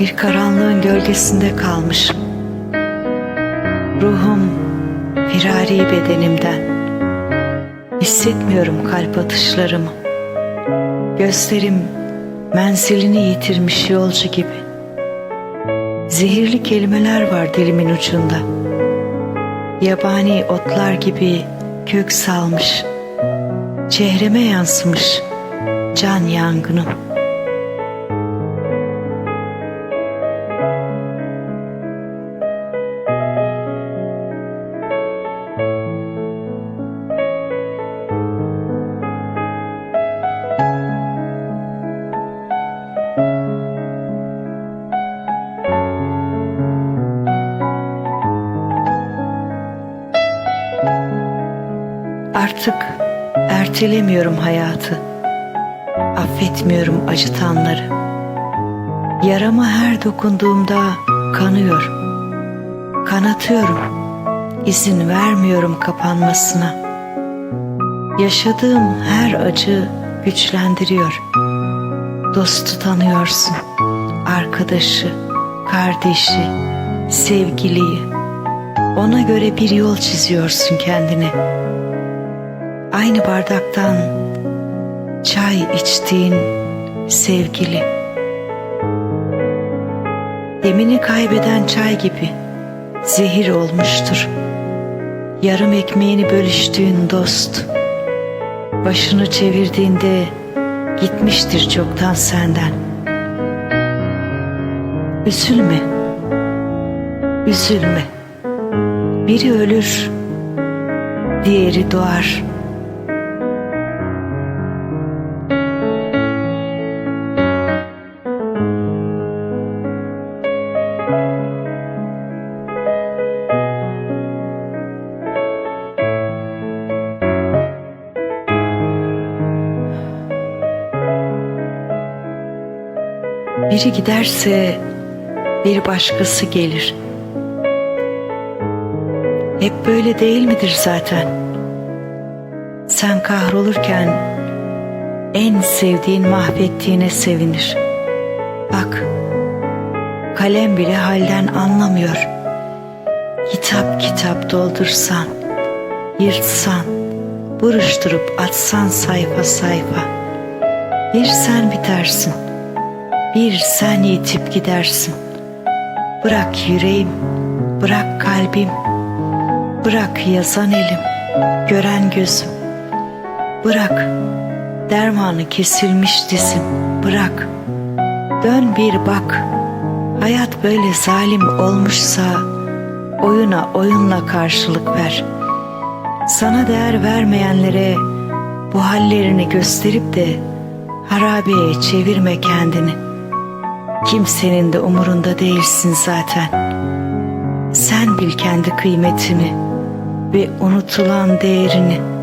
Bir karanlığın gölgesinde kalmışım. Ruhum firari bedenimden. Hissetmiyorum kalp atışlarımı. Gözlerim menzilini yitirmiş yolcu gibi. Zehirli kelimeler var dilimin ucunda. Yabani otlar gibi kök salmış. Çehreme yansımış can yangınım. Artık ertelemiyorum hayatı. Affetmiyorum acıtanları. Yarama her dokunduğumda kanıyor. Kanatıyorum. İzin vermiyorum kapanmasına. Yaşadığım her acı güçlendiriyor. Dostu tanıyorsun. Arkadaşı, kardeşi, sevgiliyi. Ona göre bir yol çiziyorsun kendine. Aynı bardaktan çay içtiğin sevgili. Demini kaybeden çay gibi zehir olmuştur. Yarım ekmeğini bölüştüğün dost. Başını çevirdiğinde gitmiştir çoktan senden. Üzülme. Üzülme. Biri ölür, diğeri doğar. Biri giderse bir başkası gelir. Hep böyle değil midir zaten? Sen kahrolurken en sevdiğin mahvettiğine sevinir. Bak, kalem bile halden anlamıyor. Kitap kitap doldursan, yırtsan, buruşturup atsan sayfa sayfa. Bir sen bitersin, bir sen yitip gidersin. Bırak yüreğim, bırak kalbim, bırak yazan elim, gören gözüm. Bırak dermanı kesilmiş dizim, bırak. Dön bir bak, hayat böyle zalim olmuşsa oyuna oyunla karşılık ver. Sana değer vermeyenlere bu hallerini gösterip de harabeye çevirme kendini. Kimsenin de umurunda değilsin zaten. Sen bil kendi kıymetini ve unutulan değerini.''